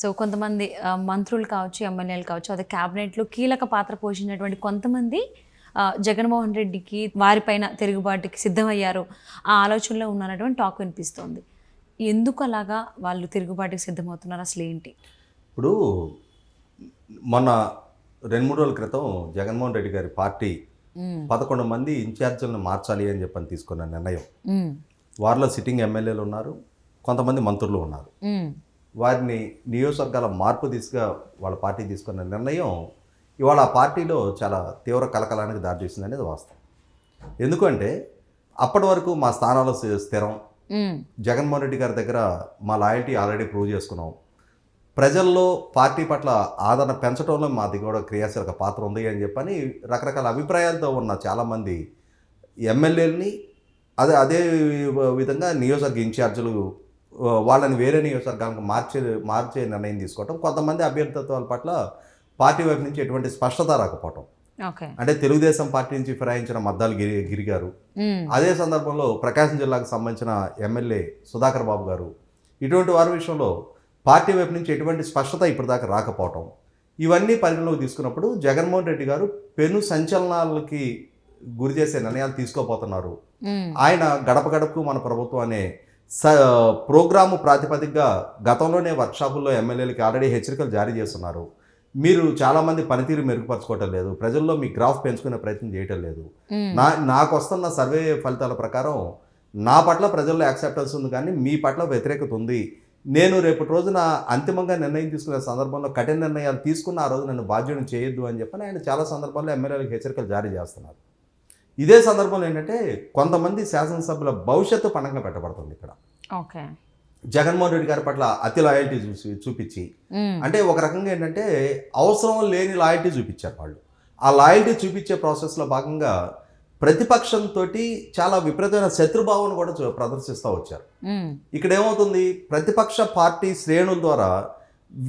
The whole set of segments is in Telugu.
సో కొంతమంది మంత్రులు కావచ్చు ఎమ్మెల్యేలు కావచ్చు అదే క్యాబినెట్లో కీలక పాత్ర పోషించినటువంటి కొంతమంది జగన్మోహన్ రెడ్డికి వారిపైన తిరుగుబాటుకి సిద్ధమయ్యారు ఆ ఆలోచనలో ఉన్నటువంటి టాక్ వినిపిస్తోంది ఎందుకు అలాగా వాళ్ళు తిరుగుబాటుకి సిద్ధమవుతున్నారు అసలు ఏంటి ఇప్పుడు మొన్న రెండు మూడు రోజుల క్రితం జగన్మోహన్ రెడ్డి గారి పార్టీ. పదకొండు మంది ఇన్ఛార్జీలను మార్చాలి అని చెప్పని తీసుకున్న నిర్ణయం. వారిలో సిట్టింగ్ ఎమ్మెల్యేలు ఉన్నారు కొంతమంది మంత్రులు ఉన్నారు. వారిని నియోజకవర్గాల మార్పు దిశగా వాళ్ళ పార్టీ తీసుకున్న నిర్ణయం ఇవాళ ఆ పార్టీలో చాలా తీవ్ర కలకలానికి దారితీసింది అనేది వాస్తవం. ఎందుకంటే అప్పటి వరకు మా స్థానాలు స్థి- స్థిరం. జగన్మోహన్ రెడ్డి గారి దగ్గర మా లాయల్టీ ఆల్రెడీ ప్రూవ్ చేసుకున్నాం. ప్రజల్లో పార్టీ పట్ల ఆదరణ పెంచడంలో మాది కూడా క్రియాశీలక పాత్ర ఉంది అని చెప్పని రకరకాల అభిప్రాయాలతో ఉన్న చాలామంది ఎమ్మెల్యేలని అదే అదే విధంగా నియోజకవర్గ ఇన్ఛార్జీలు వాళ్ళని వేరే నియోజకవర్గానికి మార్చే మార్చే నిర్ణయం తీసుకోవటం కొంతమంది అభ్యర్థిత్వాల పట్ల పార్టీ వైపు నుంచి ఎటువంటి స్పష్టత రాకపోవటం. అంటే తెలుగుదేశం పార్టీ నుంచి ఫిరాయించిన మద్దాలు గిరి గిరి గారు మ్మ్. అదే సందర్భంలో ప్రకాశం జిల్లాకు సంబంధించిన ఎమ్మెల్యే సుధాకర్ బాబు గారు ఇటువంటి వారి విషయంలో పార్టీ వైపు నుంచి ఎటువంటి స్పష్టత ఇప్పటిదాకా రాకపోవటం. ఇవన్నీ పరిగణలోకి తీసుకున్నప్పుడు జగన్మోహన్ రెడ్డి గారు పెను సంచలనాలకి గురి చేసే నిర్ణయాలు తీసుకోపోతున్నారు. ఆయన గడప గడపకు మన ప్రభుత్వం అనే స ప్రోగ్రాము ప్రాతిపదికగా గతంలోనే వర్క్షాపుల్లో ఎమ్మెల్యేలకి ఆల్రెడీ హెచ్చరికలు జారీ చేస్తున్నారు. మీరు చాలామంది పనితీరు మెరుగుపరచుకోవటం లేదు. ప్రజల్లో మీ గ్రాఫ్ పెంచుకునే ప్రయత్నం చేయటం లేదు. నా నాకు వస్తున్న సర్వే ఫలితాల ప్రకారం నా పట్ల ప్రజల్లో యాక్సెప్టెన్స్ ఉంది కానీ మీ పట్ల వ్యతిరేకత ఉంది. నేను రేపటి రోజున అంతిమంగా నిర్ణయం తీసుకునే సందర్భంలో కఠిన నిర్ణయాలు తీసుకున్న ఆ రోజు నన్ను బాధ్యుని చేయొద్దు అని చెప్పని ఆయన చాలా సందర్భాల్లో ఎమ్మెల్యేలకు హెచ్చరికలు జారీ చేస్తున్నారు. ఇదే సందర్భంలో ఏంటంటే కొంతమంది శాసనసభ్యుల భవిష్యత్తు పండగ పెట్టబడుతుంది ఇక్కడ. ఓకే. జగన్మోహన్ రెడ్డి గారి పట్ల అతి లాయల్టీ చూసి చూపించి. అంటే ఒక రకంగా ఏంటంటే అవసరం లేని లాయల్టీ చూపించారు వాళ్ళు. ఆ లాయల్టీ చూపించే ప్రాసెస్లో భాగంగా ప్రతిపక్షంతో చాలా విపరీతమైన శత్రుభావం కూడా ప్రదర్శిస్తూ వచ్చారు. ఇక్కడ ఏమవుతుంది? ప్రతిపక్ష పార్టీ శ్రేణుల ద్వారా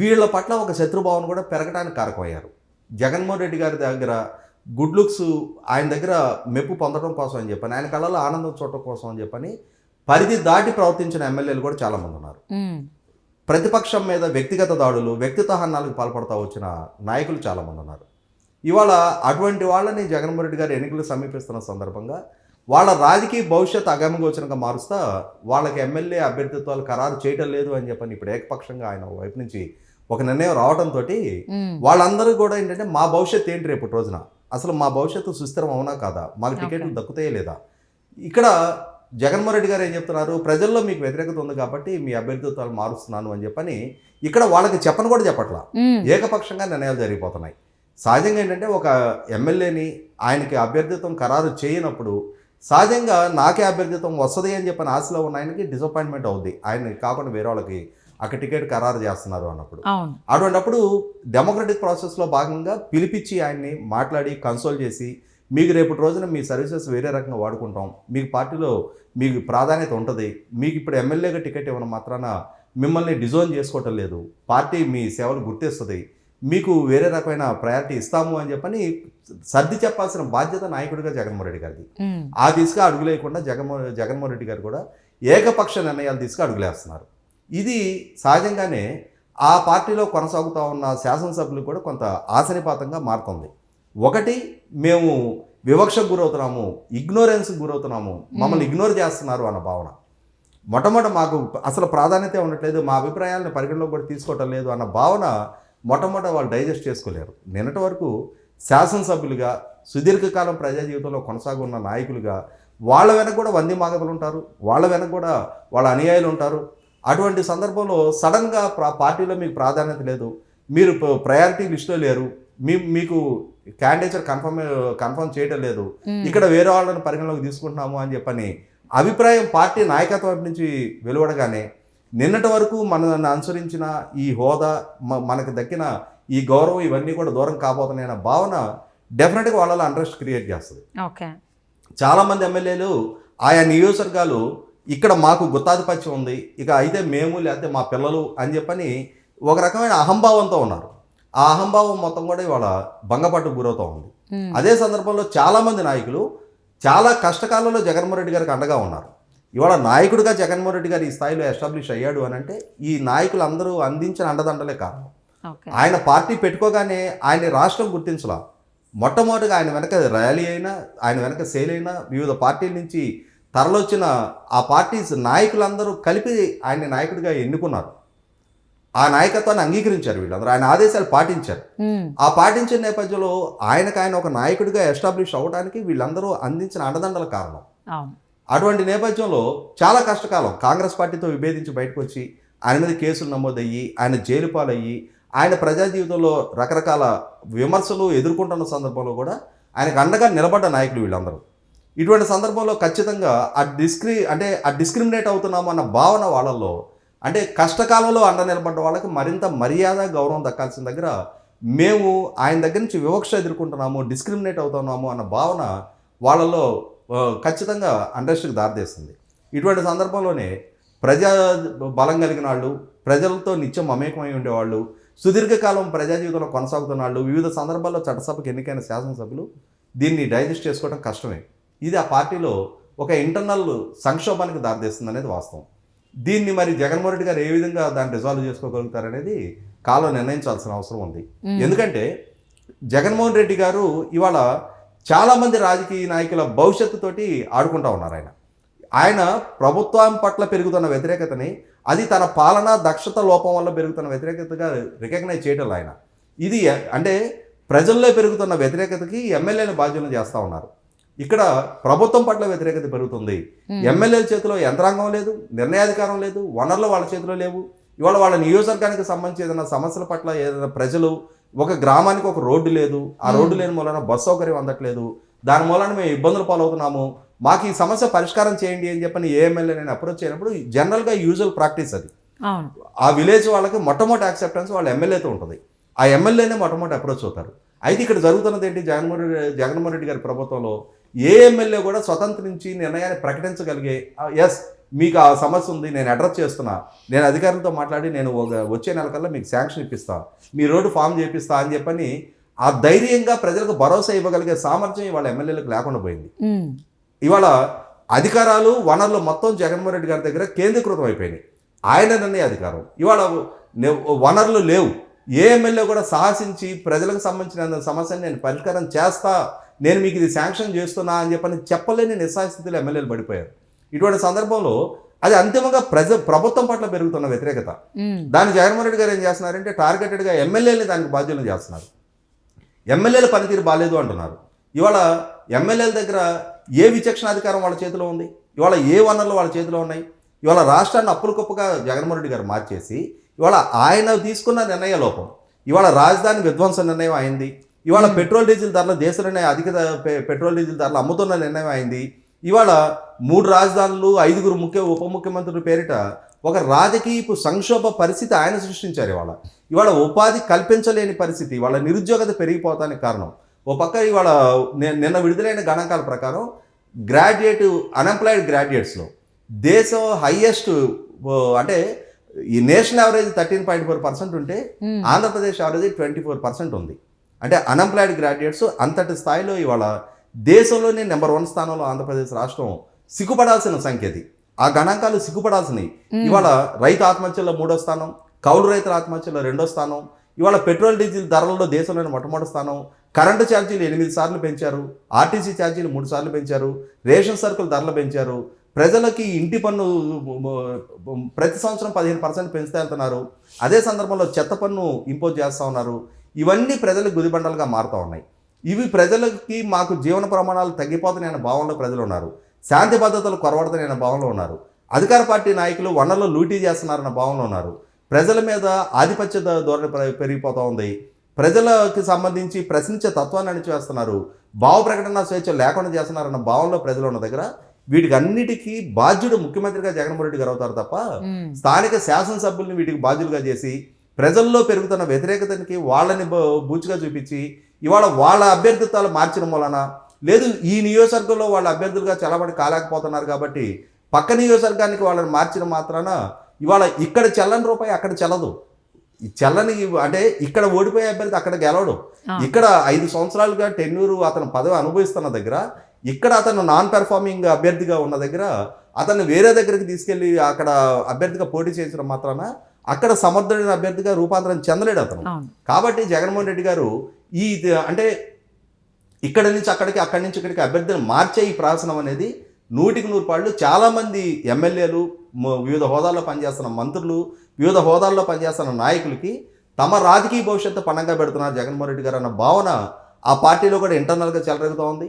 వీళ్ళ పట్ల ఒక శత్రుభావం కూడా పెరగడానికి కారకమయ్యారు. జగన్మోహన్ రెడ్డి గారి దగ్గర గుడ్ లుక్స్ ఆయన దగ్గర మెప్పు పొందడం కోసం అని చెప్పని ఆయన కళ్ళలో ఆనందం చూడటం కోసం అని చెప్పని పరిధి దాటి ప్రవర్తించిన ఎమ్మెల్యేలు కూడా చాలామంది ఉన్నారు. ప్రతిపక్షం మీద వ్యక్తిగత దాడులు వ్యక్తిత్వ హన్నాలకు పాల్పడతా వచ్చిన నాయకులు చాలామంది ఉన్నారు ఇవాళ అటువంటి వాళ్ళని జగన్మోహన్ రెడ్డి గారు ఎన్నికలు సమీపిస్తున్న సందర్భంగా వాళ్ళ రాజకీయ భవిష్యత్ అగమగోచరంగా మారుస్తా వాళ్ళకి ఎమ్మెల్యే అభ్యర్థిత్వాలు ఖరారు చేయటం లేదు అని చెప్పని ఇప్పుడు ఏకపక్షంగా ఆయన వైపు నుంచి ఒక నిర్ణయం రావడంతో. వాళ్ళందరూ కూడా ఏంటంటే మా భవిష్యత్తు ఏంటి రేపు రోజున అసలు మా భవిష్యత్తు సుస్థిరం అవునా కాదా? మాకు టికెట్లు. దక్కుతాయే లేదా? ఇక్కడ జగన్మోహన్ రెడ్డి గారు ఏం చెప్తున్నారు? ప్రజల్లో మీకు వ్యతిరేకత ఉంది కాబట్టి మీ అభ్యర్థిత్వాలు మారుస్తున్నాను అని చెప్పని ఇక్కడ వాళ్ళకి చెప్పని కూడా చెప్పట్లా. ఏకపక్షంగా నిర్ణయాలు జరిగిపోతున్నాయి. సహజంగా ఏంటంటే ఒక ఎమ్మెల్యేని ఆయనకి అభ్యర్థిత్వం ఖరారు చేయనప్పుడు సహజంగా నాకే అభ్యర్థిత్వం వస్తుంది అని చెప్పని ఆశలో ఉన్న ఆయనకి డిసప్పాయింట్మెంట్ అవుద్ది. ఆయన కాకుండా వేరే వాళ్ళకి అక్కడ టికెట్ ఖరారు చేస్తున్నారు అన్నప్పుడు. అటువంటప్పుడు డెమోక్రటిక్ ప్రాసెస్లో భాగంగా పిలిపించి ఆయన్ని మాట్లాడి కన్సోల్ చేసి మీకు రేపటి రోజున మీ సర్వీసెస్ వేరే రకంగా వాడుకుంటాం. మీకు పార్టీలో మీకు ప్రాధాన్యత ఉంటుంది. మీకు ఇప్పుడు ఎమ్మెల్యేగా టికెట్ ఇవ్వడం మాత్రాన మిమ్మల్ని డిజోన్ చేసుకోవటం లేదు. పార్టీ మీ సేవలు గుర్తిస్తుంది. మీకు వేరే రకమైన ప్రయారిటీ ఇస్తాము అని చెప్పని సర్ది చెప్పాల్సిన బాధ్యత నాయకుడిగా జగన్మోహన్ రెడ్డి గారిది. ఆ దిశగా అడుగులేయకుండా జగన్మోహన్ జగన్మోహన్ రెడ్డి గారు కూడా ఏకపక్ష నిర్ణయాలు దిశగా అడుగులేస్తున్నారు. ఇది సహజంగానే ఆ పార్టీలో కొనసాగుతూ ఉన్న శాసనసభ్యులు కూడా కొంత ఆశనిపాతంగా మారుతుంది. ఒకటి మేము వివక్షకు గురవుతున్నాము ఇగ్నోరెన్స్కి గురవుతున్నాము మమ్మల్ని ఇగ్నోర్ చేస్తున్నారు అన్న భావన. మొట్టమొదట మాకు అసలు ప్రాధాన్యత ఉండట్లేదు మా అభిప్రాయాలను పరిగణలోకి కూడా తీసుకోవటం లేదు అన్న భావన మొట్టమొదట వాళ్ళు డైజెస్ట్ చేసుకోలేరు. నిన్నటి వరకు శాసనసభ్యులుగా సుదీర్ఘకాలం ప్రజా జీవితంలో కొనసాగున్న నాయకులుగా వాళ్ళ వెనక కూడా వంది మాగదులు ఉంటారు వాళ్ళ వెనక కూడా వాళ్ళ అనుయాయులు ఉంటారు. అటువంటి సందర్భంలో సడన్గా ప్రా- పార్టీలో మీకు ప్రాధాన్యత లేదు. మీరు ప్రయారిటీ లిస్టులో లేరు. మీ మీకు క్యాండిడేచర్ కన్ఫర్మ్ కన్ఫర్మ్ చేయటం లేదు. ఇక్కడ వేరే వాళ్ళని పరిగణలోకి తీసుకుంటున్నాము అని చెప్పని అభిప్రాయం పార్టీ నాయకత్వం వైపు నుంచి వెలువడగానే నిన్నటి వరకు మనల్ని అనుసరించిన ఈ హోదా మనకు దక్కిన ఈ గౌరవం ఇవన్నీ కూడా దూరం కాబోతున్నాయన్న భావన డెఫినెట్గా వాళ్ళలో అంట్రెస్ట్ క్రియేట్ చేస్తుంది. ఓకే. చాలామంది ఎమ్మెల్యేలు ఆయా నియోజకవర్గాలు ఇక్కడ మాకు గుత్తాధిపత్యం ఉంది. ఇక అయితే మేము లేకపోతే మా పిల్లలు అని చెప్పని ఒక రకమైన అహంభావంతో ఉన్నారు. ఆ అహంభావం మొత్తం కూడా ఇవాళ భంగపట్టు గురవుతూ ఉంది. అదే సందర్భంలో చాలామంది నాయకులు చాలా కష్టకాలంలో జగన్మోహన్ రెడ్డి గారికి అండగా ఉన్నారు. ఇవాళ నాయకుడిగా జగన్మోహన్ రెడ్డి గారు ఈ స్థాయిలో ఎస్టాబ్లిష్ అయ్యాడు అని అంటే ఈ నాయకులు అందరూ అందించిన అండదండలే కారణం. ఆయన పార్టీ పెట్టుకోగానే ఆయన రాష్ట్రం గుర్తించలా. మొట్టమొదటిగా ఆయన వెనక ర్యాలీ అయినా ఆయన వెనక సేల్ అయినా వివిధ పార్టీల నుంచి తరలొచ్చిన ఆ పార్టీ నాయకులందరూ కలిపి ఆయన్ని నాయకుడిగా ఎన్నుకున్నారు. ఆ నాయకత్వాన్ని అంగీకరించారు వీళ్ళందరూ. ఆయన ఆదేశాలు పాటించారు. ఆ పాటించిన నేపథ్యంలో ఆయనకు ఆయన ఒక నాయకుడిగా ఎస్టాబ్లిష్ అవ్వడానికి వీళ్ళందరూ అందించిన అండదండల కారణం. అటువంటి నేపథ్యంలో చాలా కష్టకాలం కాంగ్రెస్ పార్టీతో విభేదించి బయటకు వచ్చి ఆయన మీద కేసులు నమోదయ్యి ఆయన జైలు పాలయ్యి ఆయన ప్రజా జీవితంలో రకరకాల విమర్శలు ఎదుర్కొంటున్న సందర్భంలో కూడా ఆయనకు అండగా నిలబడ్డ నాయకులు వీళ్ళందరూ. ఇటువంటి సందర్భంలో ఖచ్చితంగా ఆ డిస్క్రి అంటే ఆ డిస్క్రిమినేట్ అవుతున్నాము అన్న భావన వాళ్ళల్లో. అంటే కష్టకాలంలో అండ నిలబడ్డ వాళ్ళకి మరింత మర్యాద గౌరవం దక్కాల్సిన దగ్గర మేము ఆయన దగ్గర నుంచి వివక్ష ఎదుర్కొంటున్నాము డిస్క్రిమినేట్ అవుతున్నాము అన్న భావన వాళ్ళలో ఖచ్చితంగా అండర్స్ట్కి దారితీస్తుంది. ఇటువంటి సందర్భంలోనే ప్రజా బలం కలిగిన వాళ్ళు ప్రజలతో నిత్యం మమేకమై ఉండేవాళ్ళు సుదీర్ఘకాలం ప్రజా జీవితంలో కొనసాగుతున్న వాళ్ళు వివిధ సందర్భాల్లో చట్టసభకు ఎన్నికైన శాసనసభ్యులు దీన్ని డైజెస్ట్ చేసుకోవడం కష్టమే. ఇది ఆ పార్టీలో ఒక ఇంటర్నల్ సంక్షోభానికి దారితీస్తుంది అనేది వాస్తవం. దీన్ని మరి జగన్మోహన్ రెడ్డి గారు ఏ విధంగా దాన్ని రిజాల్వ్ చేసుకోగలుగుతారనేది కాలం నిర్ణయించాల్సిన అవసరం ఉంది. ఎందుకంటే జగన్మోహన్ రెడ్డి గారు ఇవాళ చాలామంది రాజకీయ నాయకుల భవిష్యత్తుతోటి ఆడుకుంటా ఉన్నారు ఆయన. ఆయన ప్రభుత్వం పట్ల పెరుగుతున్న వ్యతిరేకతని అది తన పాలనా దక్షత లోపం వల్ల పెరుగుతున్న వ్యతిరేకతగా రికగ్నైజ్ చేయడం ఆయన. ఇది అంటే ప్రజల్లో పెరుగుతున్న వ్యతిరేకతకి ఎమ్మెల్యేలు బాధ్యతలు చేస్తూ ఉన్నారు. ఇక్కడ ప్రభుత్వం పట్ల వ్యతిరేకత పెరుగుతుంది. ఎమ్మెల్యేల చేతిలో యంత్రాంగం లేదు నిర్ణయాధికారం లేదు వనరులు వాళ్ళ చేతిలో లేవు. ఇవాళ వాళ్ళ నియోజకవర్గానికి సంబంధించి ఏదైనా సమస్యల పట్ల ఏదైనా ప్రజలు ఒక గ్రామానికి ఒక రోడ్డు లేదు ఆ రోడ్డు లేని మూలన బస్ సౌకర్యం అందట్లేదు. దాని మూలన మేము ఇబ్బందులు పాలవుతున్నాము. మాకు ఈ సమస్య పరిష్కారం చేయండి అని చెప్పని ఏ ఎమ్మెల్యే నేను అప్రోచ్ చేయనప్పుడు జనరల్గా యూజువల్ ప్రాక్టీస్ అది. ఆ విలేజ్ వాళ్ళకి మొట్టమొదటి యాక్సెప్టెన్స్ వాళ్ళ ఎమ్మెల్యేతో ఉంటుంది. ఆ ఎమ్మెల్యేనే మొట్టమొదటి అప్రోచ్ అవుతారు. అయితే ఇక్కడ జరుగుతున్నది ఏంటి? జగన్మోహన్ జగన్మోహన్ రెడ్డి గారి ప్రభుత్వంలో ఏ ఎమ్మెల్యే కూడా స్వతంత్రించి నిర్ణయాన్ని ప్రకటించగలిగే ఎస్ మీకు ఆ సమస్య ఉంది నేను అడ్రస్ చేస్తున్నా. నేను అధికారులతో మాట్లాడి నేను వచ్చే నెల కల్లా మీకు శాంక్షన్ ఇప్పిస్తా. మీ రోడ్డు ఫామ్ చేపిస్తా అని చెప్పని ఆ ధైర్యంగా ప్రజలకు భరోసా ఇవ్వగలిగే సామర్థ్యం ఇవాళ ఎమ్మెల్యేలకు లేకుండా పోయింది. ఇవాళ అధికారాలు వనరులు మొత్తం జగన్మోహన్ రెడ్డి గారి దగ్గర కేంద్రీకృతం అయిపోయినాయి. ఆయన నిర్ణయ అధికారం. ఇవాళ వనరులు లేవు. ఏ ఎమ్మెల్యే కూడా సాహసించి ప్రజలకు సంబంధించిన సమస్యను నేను పరిష్కారం చేస్తా నేను మీకు ఇది శాంక్షన్ చేస్తున్నా అని చెప్పని చెప్పలేని నిస్సాయ స్థితిలో ఎమ్మెల్యేలు పడిపోయారు. ఇటువంటి సందర్భంలో అది అంతిమంగా ప్రజ ప్రభుత్వం పట్ల పెరుగుతున్న వ్యతిరేకత. దాన్ని జగన్మోహన్ రెడ్డి గారు ఏం చేస్తున్నారంటే టార్గెటెడ్గా ఎమ్మెల్యేని దానికి బాధ్యులను చేస్తున్నారు. ఎమ్మెల్యేల పనితీరు బాగాలేదు అంటున్నారు. ఇవాళ ఎమ్మెల్యేల దగ్గర ఏ విచక్షణ అధికారం వాళ్ళ చేతిలో ఉంది? ఇవాళ ఏ వనరులు వాళ్ళ చేతిలో ఉన్నాయి? ఇవాళ రాష్ట్రాన్ని అప్పులు కుప్పగా జగన్మోహన్ రెడ్డి గారు మార్చేసి ఇవాళ ఆయన తీసుకున్న నిర్ణయ లోపం ఇవాళ రాజధాని విధ్వంస నిర్ణయం అయింది. ఇవాళ పెట్రోల్ డీజిల్ ధరలు దేశంలోనే అధిక పెట్రోల్ డీజిల్ ధరలు అమ్ముతున్న నిర్ణయం అయింది. ఇవాళ మూడు రాజధానులు ఐదుగురు ముఖ్య ఉప ముఖ్యమంత్రుల పేరిట ఒక రాజకీయపు సంక్షోభ పరిస్థితి ఆయన సృష్టించారు ఇవాళ. ఇవాళ ఉపాధి కల్పించలేని పరిస్థితి వాళ్ళ నిరుద్యోగత పెరిగిపోతానికి కారణం. ఓ పక్క ఇవాళ నిన్న విడుదలైన గణాంకాల ప్రకారం గ్రాడ్యుయేట్ అన్ఎంప్లాయిడ్ గ్రాడ్యుయేట్స్లో దేశం హయ్యెస్ట్ అంటే ఈ national average thirteen point four percent ఉంటే Andhra Pradesh average twenty four percent ఉంది. అంటే అన్ఎంప్లాయిడ్ గ్రాడ్యుయేట్స్ అంతటి స్థాయిలో ఇవాళ దేశంలోనే నెంబర్ వన్ స్థానంలో ఆంధ్రప్రదేశ్ రాష్ట్రం సిగ్గుపడాల్సిన సంఖ్య అది. ఆ గణాంకాలు సిగ్గుపడాల్సినవి. ఇవాళ రైతు ఆత్మహత్యలో మూడో స్థానం కౌలు రైతుల ఆత్మహత్యలో రెండో స్థానం ఇవాళ పెట్రోల్ డీజిల్ ధరలలో దేశంలోని మొట్టమొదటి స్థానం. కరెంటు ఛార్జీలు ఎనిమిది సార్లు పెంచారు ఆర్టీసీ ఛార్జీలు మూడు సార్లు పెంచారు రేషన్ సరుకులు ధరలు పెంచారు. ప్రజలకి ఇంటి పన్ను ప్రతి సంవత్సరం పదిహేను పర్సెంట్ పెంచుతూ వెళ్తున్నారు అదే సందర్భంలో చెత్త పన్ను ఇంపోజ్ చేస్తూ ఉన్నారు. ఇవన్నీ ప్రజలకు గుదిబండలుగా మారుతూ ఉన్నాయి. ఇవి ప్రజలకి మాకు జీవన ప్రమాణాలు తగ్గిపోతున్నాయన్న భావనలో ప్రజలు ఉన్నారు. శాంతి భద్రతలు కొరవడుతున్నాయన్న భావనలో ఉన్నారు. అధికార పార్టీ నాయకులు వనరులు లూటీ చేస్తున్నారన్న భావనలో ఉన్నారు. ప్రజల మీద ఆధిపత్య ధోరణి పెరిగిపోతూ ఉంది. ప్రజలకు సంబంధించి ప్రశ్నించే తత్వాన్ని అణిచివేస్తున్నారు. భావ ప్రకటన స్వేచ్ఛ లేకుండా చేస్తున్నారన్న భావనలో ప్రజలు ఉన్న దగ్గర వీటికి అన్నిటికీ బాధ్యుడు ముఖ్యమంత్రిగా జగన్మోహన్ రెడ్డి గారు అవుతారు తప్ప స్థానిక శాసనసభ్యుల్ని వీటికి బాధ్యులుగా చేసి ప్రజల్లో పెరుగుతున్న వ్యతిరేకతకి వాళ్ళని బూచిగా చూపించి ఇవాళ వాళ్ళ అభ్యర్థిత్వాలు మార్చడం వలన లేదు ఈ నియోజకవర్గంలో వాళ్ళ అభ్యర్థులుగా చలబడి కాలేకపోతున్నారు కాబట్టి పక్క నియోజకవర్గానికి వాళ్ళని మార్చడం మాత్రాన ఇవాళ ఇక్కడ చెల్లని రూపాయి అక్కడ చెల్లదు ఈ చెల్లని అంటే ఇక్కడ ఓడిపోయే అభ్యర్థి అక్కడ గెలవడు. ఇక్కడ ఐదు సంవత్సరాలుగా టెన్యూరు అతను పదవి అనుభవిస్తున్న దగ్గర ఇక్కడ అతను నాన్ పెర్ఫార్మింగ్ అభ్యర్థిగా ఉన్న దగ్గర అతన్ని వేరే దగ్గరికి తీసుకెళ్ళి అక్కడ అభ్యర్థిగా పోటీ చేసిన మాత్రాన అక్కడ సమర్థుడైన అభ్యర్థిగా రూపాంతరం చెందలేడు అతను. కాబట్టి జగన్మోహన్ రెడ్డి గారు ఈ అంటే ఇక్కడి నుంచి అక్కడికి అక్కడి నుంచి ఇక్కడికి అభ్యర్థులను మార్చే ఈ ప్రహసనం అనేది నూటికి నూరు పాళ్ళు చాలామంది ఎమ్మెల్యేలు వివిధ హోదాల్లో పనిచేస్తున్న మంత్రులు వివిధ హోదాల్లో పనిచేస్తున్న నాయకులకి తమ రాజకీయ భవిష్యత్తు పణంగా పెడుతున్నారు జగన్మోహన్ రెడ్డి గారు అన్న భావన ఆ పార్టీలో కూడా ఇంటర్నల్గా చెలరెగుతూ ఉంది.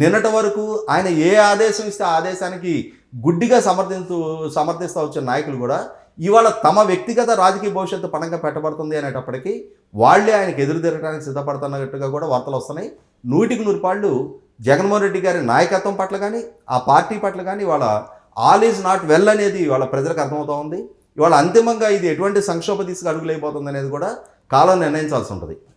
నిన్నటి వరకు ఆయన ఏ ఆదేశం ఇస్తే ఆ ఆదేశానికి గుడ్డిగా సమర్థిస్తూ సమర్థిస్తూ వచ్చిన నాయకులు కూడా ఇవాళ తమ వ్యక్తిగత రాజకీయ భవిష్యత్తు పణంగా పెట్టబడుతుంది అనేటప్పటికీ వాళ్ళే ఆయనకు ఎదురు తిరగడానికి సిద్ధపడుతున్నట్టుగా కూడా వార్తలు వస్తున్నాయి. నూటికి నూరు పాళ్ళు జగన్మోహన్ రెడ్డి గారి నాయకత్వం పట్ల కానీ ఆ పార్టీ పట్ల కానీ ఇవాళ ఆల్ ఈజ్ నాట్ వెల్ అనేది వాళ్ళ ప్రజలకు అర్థమవుతూ ఉంది. ఇవాళ అంతిమంగా ఇది ఎటువంటి సంక్షోభ తీసుకు అడుగులైపోతుంది అనేది కూడా కాలం నిర్ణయించాల్సి ఉంటుంది.